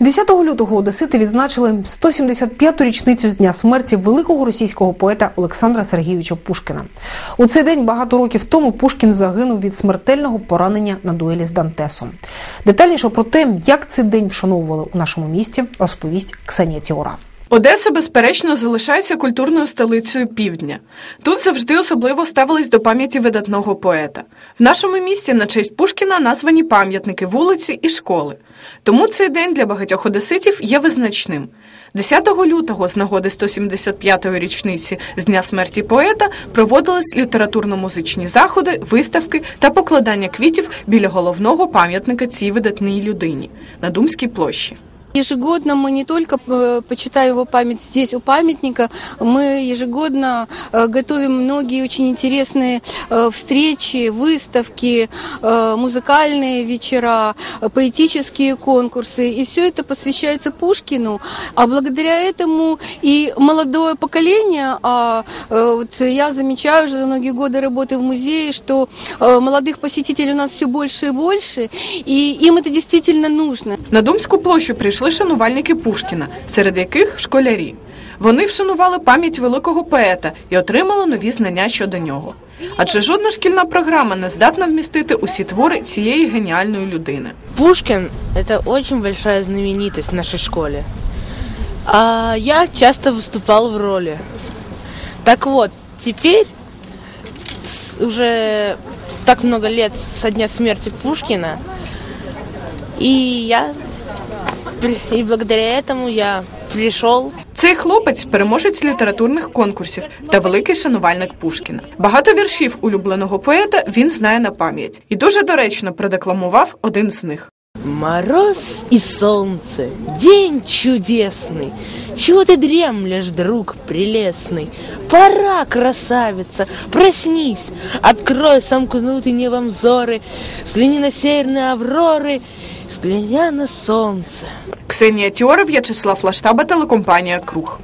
10 лютого одесити відзначили 175-ту річницю з дня смерті великого російського поета Олександра Сергійовича Пушкіна. У цей день багато років тому Пушкін загинув від смертельного поранення на дуелі з Дантесом. Детальніше про те, як цей день вшановували у нашому місті, розповість Ксенія Тіора. Одеса, безперечно, залишається культурною столицею півдня. Тут завжди особливо ставились до пам'яті видатного поета. В нашому місті на честь Пушкіна названі пам'ятники, вулиці і школи. Тому цей день для багатьох одеситів є визначним. 10 лютого, з нагоди 175-ї річниці з дня смерті поета, проводились літературно-музичні заходи, виставки та покладання квітів біля головного пам'ятника цій видатній людині на Думській площі. Ежегодно мы не только э, почитаем его память здесь у памятника, мы ежегодно э, готовим многие очень интересные э, встречи, выставки, музыкальные вечера, поэтические конкурсы. И все это посвящается Пушкину. А благодаря этому и молодое поколение, а вот я замечаю уже за многие годы работы в музее, что молодых посетителей у нас все больше и больше, и им это действительно нужно. На Думську площу прийшли шанувальники Пушкіна, серед яких школярі. Вони вшанували пам'ять великого поета і отримали нові знання щодо нього. Адже жодна шкільна програма не здатна вмістити усі твори цієї геніальної людини. Пушкин – это очень большая знаменитость в нашей школе. А я часто выступал в роли. Так вот, теперь с- уже так много лет со дня смерти Пушкина, и я и благодаря этому я прийшов. Цей хлопець переможець літературних конкурсів та великий шанувальник Пушкіна. Багато віршів улюбленого поета він знає на пам'ять і дуже доречно продекламував один з них. Мороз и солнце, день чудесный. Чего ты дремлешь, друг прелестный? Пора, красавица, проснись, Открой сомкнутый небом взоры, Взгляни на северные авроры, Взгляня на солнце. Ксенія Тіоров, В'ячеслав Лаштаба, телекомпанія Круг.